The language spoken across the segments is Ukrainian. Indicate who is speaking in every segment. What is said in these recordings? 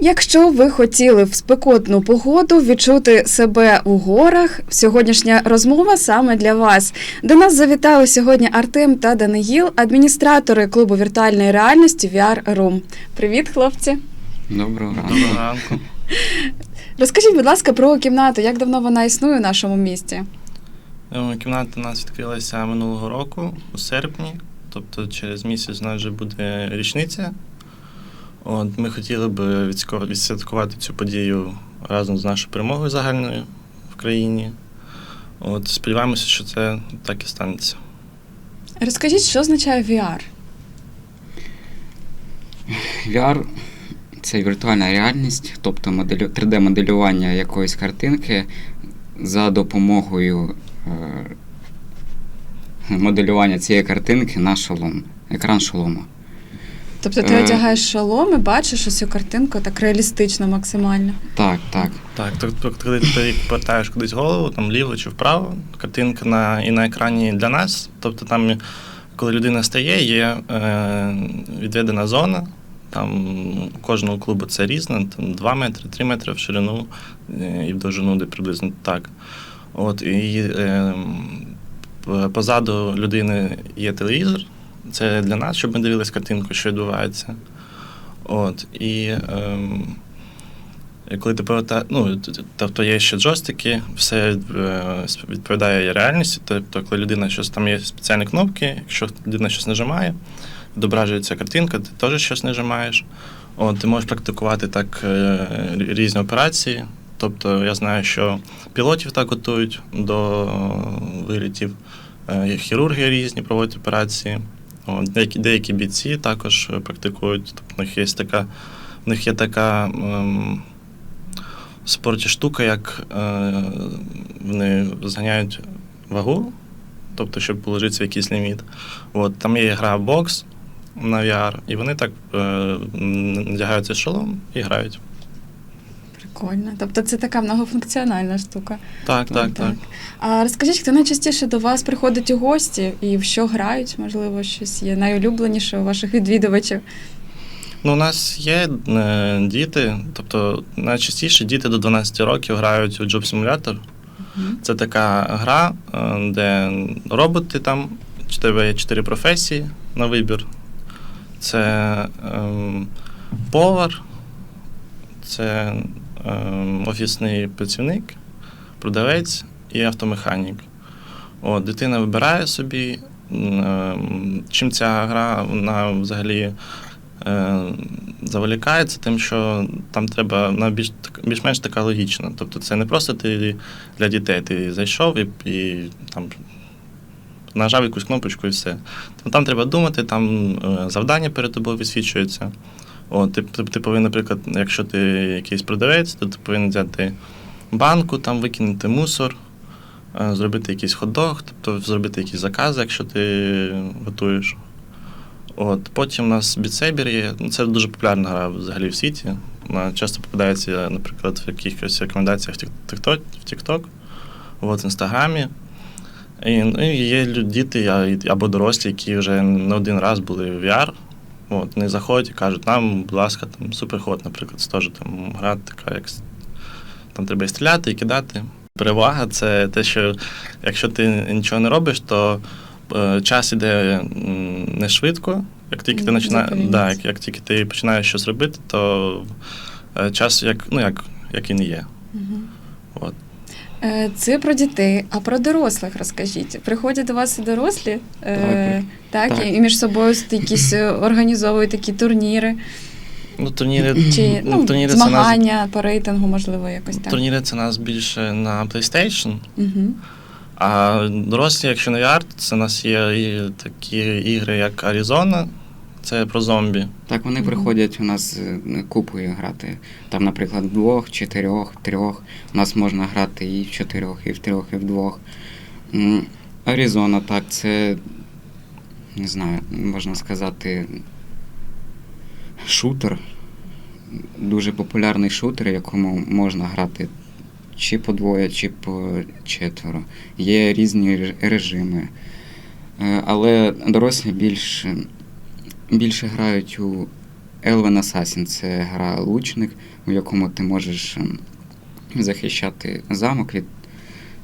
Speaker 1: Якщо ви хотіли в спекотну погоду відчути себе у горах, сьогоднішня розмова саме для вас. До нас завітали сьогодні Артем та Даниїл, адміністратори клубу віртуальної реальності VR Room. Привіт, хлопці!
Speaker 2: Доброго ранку.
Speaker 3: Доброго ранку.
Speaker 1: Розкажіть, будь ласка, про кімнату. Як давно вона існує у нашому місті?
Speaker 3: Е, Кімната у нас відкрилася минулого року у серпні, тобто через місяць у нас вже буде річниця. От, ми хотіли б відсвяткувати цю подію разом з нашою перемогою загальною в країні. От, сподіваємося, що це так і станеться.
Speaker 1: Розкажіть, що означає VR?
Speaker 2: VR це віртуальна реальність, тобто 3D-моделювання якоїсь картинки за допомогою е, моделювання цієї картинки на шолом, екран шолома.
Speaker 1: Тобто ти
Speaker 2: Е.
Speaker 1: одягаєш шолом і бачиш ось цю картинку так реалістично максимально.
Speaker 2: Так, так.
Speaker 3: Так, тобто, коли ти повертаєш кудись голову, там вліво чи вправо, картинка на, і на екрані для нас. Тобто там, коли людина стає, є е, відведена зона. Там у кожного клубу це різно, там 2 метри, 3 метри в ширину е, і в довжину де приблизно так. От, і е, позаду людини є телевізор. Це для нас, щоб ми дивились картинку, що відбувається. От, і ем, коли ти повертаєш, ну, тобто є ще джойстики, все е, відповідає реальності. Тобто, коли людина щось там є спеціальні кнопки, якщо людина щось нажимає, відображується картинка, ти теж щось нажимаєш. От, ти можеш практикувати так е, різні операції. Тобто я знаю, що пілотів так готують до вилітів, е, хірурги різні проводять операції. Деякі, деякі бійці також практикують. Тобто, в них є така, в них є така ем, в спорті штука, як е, вони зганяють вагу, тобто, щоб положитися в якийсь ліміт. От, там є гра бокс на VR, і вони так е, надягають цей шолом і грають.
Speaker 1: Прикольно. Тобто це така многофункціональна штука.
Speaker 3: Так, так,
Speaker 1: Ну,
Speaker 3: так.
Speaker 1: А розкажіть, хто найчастіше до вас приходить у гості і в що грають? Можливо, щось є найулюбленіше у ваших відвідувачів.
Speaker 3: Ну, у нас є е, діти, тобто найчастіше діти до 12 років грають у Job Simulator.
Speaker 1: Мгм.
Speaker 3: Це така гра, е, де роботи там, у тебе є чотири професії на вибір. Це ем, повар, це офісний працівник, продавець і автомеханік. От, дитина вибирає собі, ем, чим ця гра вона взагалі е, заволікається, тим, що там треба вона більш, більш-менш така логічна. Тобто це не просто ти для дітей, ти зайшов і, і там нажав якусь кнопочку і все. Там, там треба думати, там е, завдання перед тобою висвічується. От, ти, ти, ти повинен, наприклад, якщо ти якийсь продавець, то ти повинен взяти банку, там викинути мусор, е, зробити якийсь хот-дог, тобто зробити якісь закази, якщо ти готуєш. От, потім у нас бітсейбер є. Ну, Це дуже популярна гра взагалі в світі. Вона часто попадається, наприклад, в якихось рекомендаціях в TikTok, в Інстаграмі. І, ну, є діти або дорослі, які вже не один раз були в VR. От, вони заходять і кажуть, нам, будь ласка, там суперход, наприклад, це теж там гра така, як там треба і стріляти, і кидати. Перевага це те, що якщо ти нічого не робиш, то е, час іде не швидко. Як тільки ти
Speaker 1: Мгм,
Speaker 3: починаєш, да, як, як тільки ти починаєш щось робити, то е, час як, ну, як, як він є.
Speaker 1: Мгм. Е, Це про дітей, а про дорослих розкажіть. Приходять до вас і дорослі, е, так,
Speaker 2: Так.
Speaker 1: І, і між собою якісь е, організовують такі турніри
Speaker 3: Ну, турніри,
Speaker 1: чи
Speaker 3: ну,
Speaker 1: ну,
Speaker 3: турніри, це нас,
Speaker 1: змагання по рейтингу, можливо, якось так.
Speaker 3: турніри це нас більше на PlayStation.
Speaker 1: Угу.
Speaker 3: А дорослі, якщо не VR, це у нас є і такі ігри, як Arizona, це про зомбі.
Speaker 2: Так вони приходять у нас е, купою грати. Там, наприклад, двох, чотирьох, трьох. У нас можна грати і в чотирьох, і в трьох, і в двох. Аризона, так, це не знаю, можна сказати, шутер. Дуже популярний шутер, якому можна грати чи по двоє, чи по четверо. Є різні режими. Е, Але дорослі більш, більше грають у Elven Assassin це гра лучник, у якому ти можеш ем, захищати замок від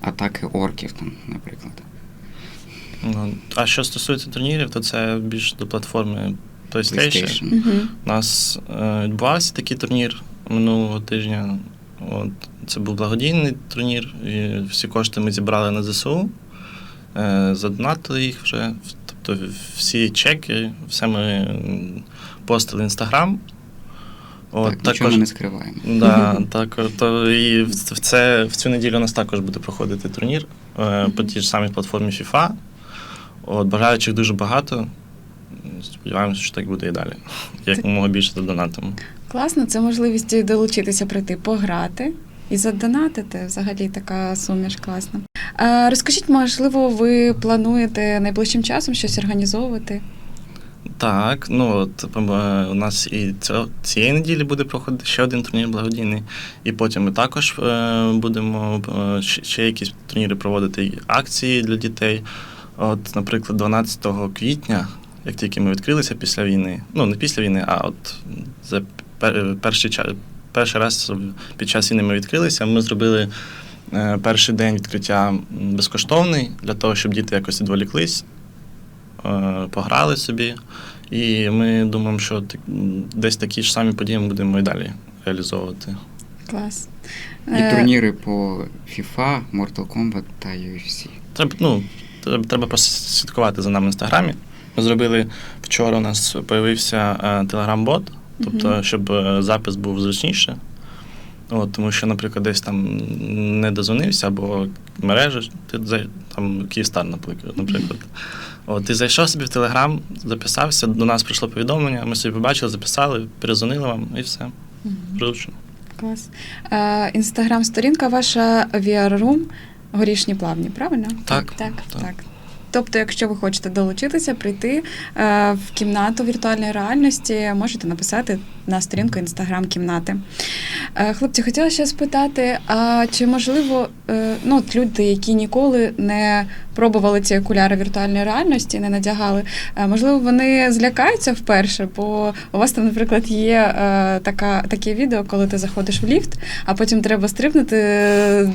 Speaker 2: атаки орків, там, наприклад.
Speaker 3: Ну, А що стосується турнірів, то це більш до платформи PlayStation.
Speaker 2: PlayStation.
Speaker 1: Угу.
Speaker 3: У нас е, відбувався такий турнір минулого тижня. От, це був благодійний турнір, і всі кошти ми зібрали на ЗСУ, е, задонатили їх вже. Тобто всі чеки, все ми постили в Інстаграм.
Speaker 2: так, нічого ми не скриваємо.
Speaker 3: Да, так, то і в це, в цю неділю у нас також буде проходити турнір е, по тій ж самій платформі FIFA. От, бажаючих дуже багато. Сподіваємося, що так буде і далі. Як мого більше задонатимо.
Speaker 1: Класно, це можливість долучитися прийти пограти і задонатити. Взагалі така суміш класна. А, розкажіть, можливо, ви плануєте найближчим часом щось організовувати?
Speaker 3: Так, ну от е, у нас і цього- цієї неділі буде проходити ще один турнір благодійний, і потім ми також е, будемо е, ще- якісь турніри проводити акції для дітей. От, наприклад, 12 квітня, як тільки ми відкрилися після війни, ну не після війни, а от за перший час. Перший раз під час війни ми відкрилися. Ми зробили е, перший день відкриття безкоштовний для того, щоб діти якось відволіклись, е, пограли собі. І ми думаємо, що десь такі ж самі події ми будемо і далі реалізовувати.
Speaker 1: Клас.
Speaker 2: І
Speaker 1: Е,
Speaker 2: турніри по FIFA, Mortal Kombat та UFC.
Speaker 3: Треба, ну, треба, треба просто слідкувати за нами в інстаграмі. Ми зробили вчора. У нас з'явився е, телеграм-бот, тобто, щоб е, запис був зручніше. От, тому що, наприклад, десь там не дозвонився, або мережа, ти зай- там Київстар, наприклад. От, ти зайшов собі в Телеграм, записався, до нас прийшло повідомлення, ми собі побачили, записали, перезвонили вам і все.
Speaker 1: мгм. Клас. Е, Інстаграм-сторінка ваша VR Room Горішні плавні, правильно?
Speaker 3: Так,
Speaker 1: так.
Speaker 3: так.
Speaker 1: так. Тобто, якщо ви хочете долучитися, прийти е, в кімнату віртуальної реальності, можете написати на сторінку інстаграм кімнати. Е, хлопці, хотіла ще спитати: а чи можливо, е, ну от люди, які ніколи не пробували ці окуляри віртуальної реальності, не надягали, можливо, вони злякаються вперше, бо у вас там, наприклад, є така, таке відео, коли ти заходиш в ліфт, а потім треба стрибнути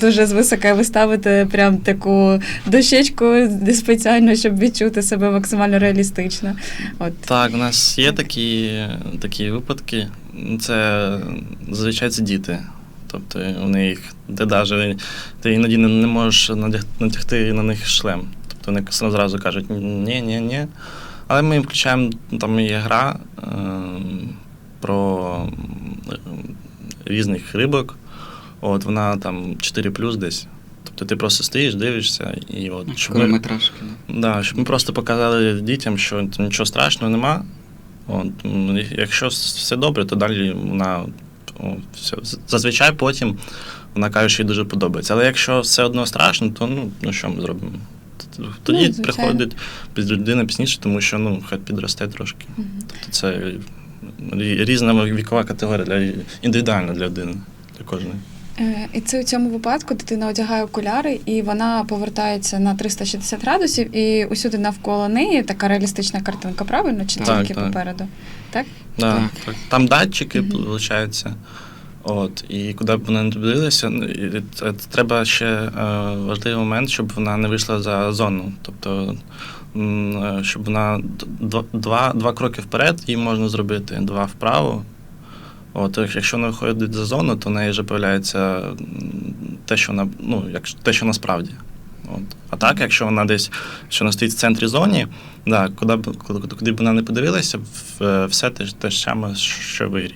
Speaker 1: дуже звисока і ви ставите прям таку дощечку спеціально, щоб відчути себе максимально реалістично. От.
Speaker 3: Так, у нас є такі, такі випадки. Це зазвичай це діти. Тобто вони їх, ти навіть ти іноді не, можеш натягти на них шлем. Тобто вони зразу кажуть ні, ні, ні. Але ми включаємо, там є гра е, про різних рибок. От вона там 4 десь. Тобто ти просто стоїш, дивишся, і от щоб ми-
Speaker 2: да.
Speaker 3: Да, щоб ми просто показали дітям, що нічого страшного нема. От, якщо все добре, то далі вона все. Зазвичай потім вона каже, що їй дуже подобається. Але якщо все одно страшно, то ну, ну що ми зробимо? Тоді
Speaker 1: Ну,
Speaker 3: приходить під людина пізніше, тому що ну, хай підросте трошки.
Speaker 1: Мгм.
Speaker 3: Тобто це різна вікова категорія для індивідуальна для людини, для кожної.
Speaker 1: Е, І це у цьому випадку дитина одягає окуляри, і вона повертається на 360 градусів, і усюди навколо неї така реалістична картинка, правильно? Чи
Speaker 3: Так,
Speaker 1: тільки
Speaker 3: так.
Speaker 1: попереду? Так?
Speaker 3: Да,
Speaker 2: Так.
Speaker 3: так. Там датчики, виходить. От, і куди б вона не дивилася, і це- це треба ще е, важливий момент, щоб вона не вийшла за зону. Тобто, е, щоб вона два, два кроки вперед їй можна зробити, два вправо. От, якщо вона виходить за зону, то в неї вже з'являється те, що вона, ну, як, те, що насправді. От. А так, якщо вона десь що вона стоїть в центрі зоні, да, куди б куди, куди б вона не подивилася, е, все те, ж- те саме, що в ігрі.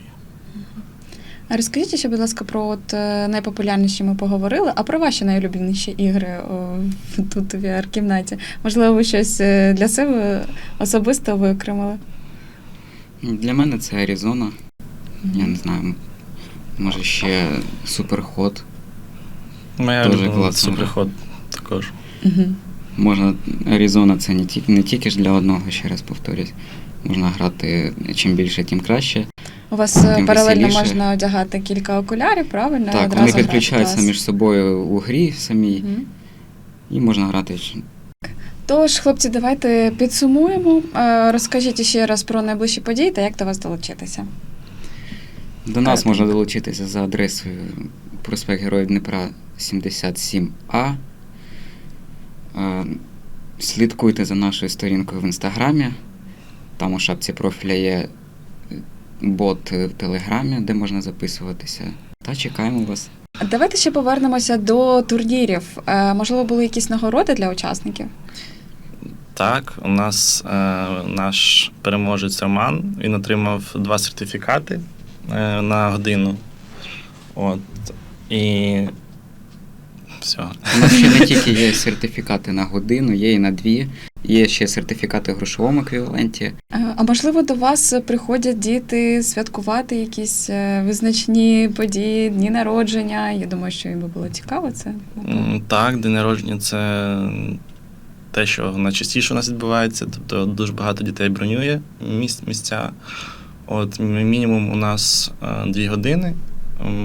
Speaker 1: А розкажіть ще, будь ласка, про от е, найпопулярніші ми поговорили, а про ваші найулюбленіші ігри о, тут у VR-кімнаті. Можливо, ви щось е, для себе особисто виокремили?
Speaker 2: Для мене це Аризона. Я не знаю. Може ще суперход.
Speaker 3: Моя
Speaker 2: Дуже класно.
Speaker 3: це також.
Speaker 1: Угу.
Speaker 2: Можна Аризона це не тільки не тільки ж для одного, ще раз повторюсь. Можна грати чим більше, тим краще.
Speaker 1: У вас е,
Speaker 2: Тим
Speaker 1: паралельно
Speaker 2: веселіше.
Speaker 1: можна одягати кілька окулярів, правильно?
Speaker 2: Так, вони підключаються між собою у грі самій,
Speaker 1: Мгм.
Speaker 2: і можна грати.
Speaker 1: Тож, хлопці, давайте підсумуємо. Е, Розкажіть ще раз про найближчі події та як до вас долучитися.
Speaker 2: До нас можна долучитися за адресою проспект Героїв Дніпра 77А. Е, Слідкуйте за нашою сторінкою в інстаграмі. Там у шапці профіля є бот в Телеграмі, де можна записуватися. Та чекаємо вас.
Speaker 1: Давайте ще повернемося до турнірів. Е, Можливо, були якісь нагороди для учасників?
Speaker 3: Так, у нас е, наш переможець Роман. Він отримав два сертифікати на годину. От. І все.
Speaker 2: У нас ще не тільки є сертифікати на годину, є і на дві. Є ще сертифікати в грошовому еквіваленті.
Speaker 1: Е, А можливо, до вас приходять діти святкувати якісь е, визначні події, дні народження. Я думаю, що їм би було цікаво це.
Speaker 3: Так, день народження це те, що найчастіше у нас відбувається. Тобто дуже багато дітей бронює місць, місця. От мінімум у нас е, дві години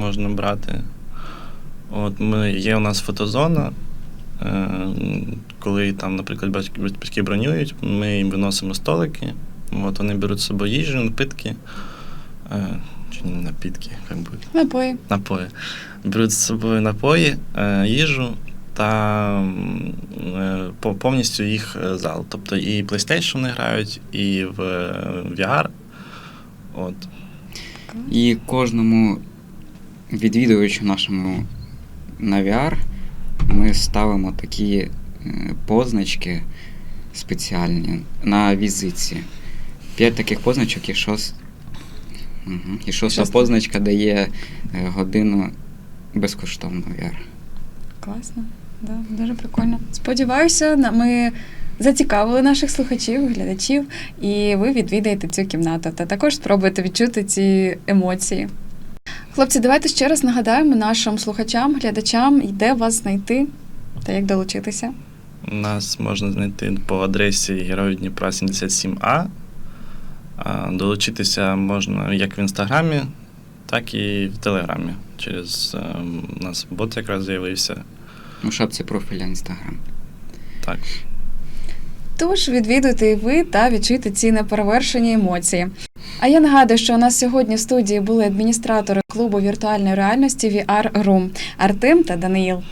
Speaker 3: можна брати. От ми, є у нас фотозона. Е, Коли там, наприклад, батьки, батьки бронюють, ми їм виносимо столики. От вони беруть з собою їжу, напитки. Е, Чи не напитки, як буде
Speaker 1: Напої.
Speaker 3: напої. Беруть з собою напої, їжу та повністю їх зал. Тобто і PlayStation грають, і в VR. От.
Speaker 2: І кожному відвідувачу нашому на VR ми ставимо такі е, позначки спеціальні на візиці. П'ять таких позначок і шост... угу. і шоста
Speaker 1: Шоста.
Speaker 2: позначка дає е, годину безкоштовно VR.
Speaker 1: Класно, да, дуже прикольно. Сподіваюся, ми зацікавили наших слухачів, глядачів, і ви відвідаєте цю кімнату та також спробуєте відчути ці емоції. Хлопці, давайте ще раз нагадаємо нашим слухачам, глядачам, де вас знайти та як долучитися.
Speaker 3: Нас можна знайти по адресі Героїв Дніпра 77А. Долучитися можна як в інстаграмі, так і в Телеграмі. Через е, у нас бот якраз з'явився.
Speaker 2: У шапці профіля Instagram.
Speaker 3: Так.
Speaker 1: Тож відвідуйте і ви та відчуйте ці неперевершені емоції. А я нагадую, що у нас сьогодні в студії були адміністратори клубу віртуальної реальності VR Room Артем та Даниїл.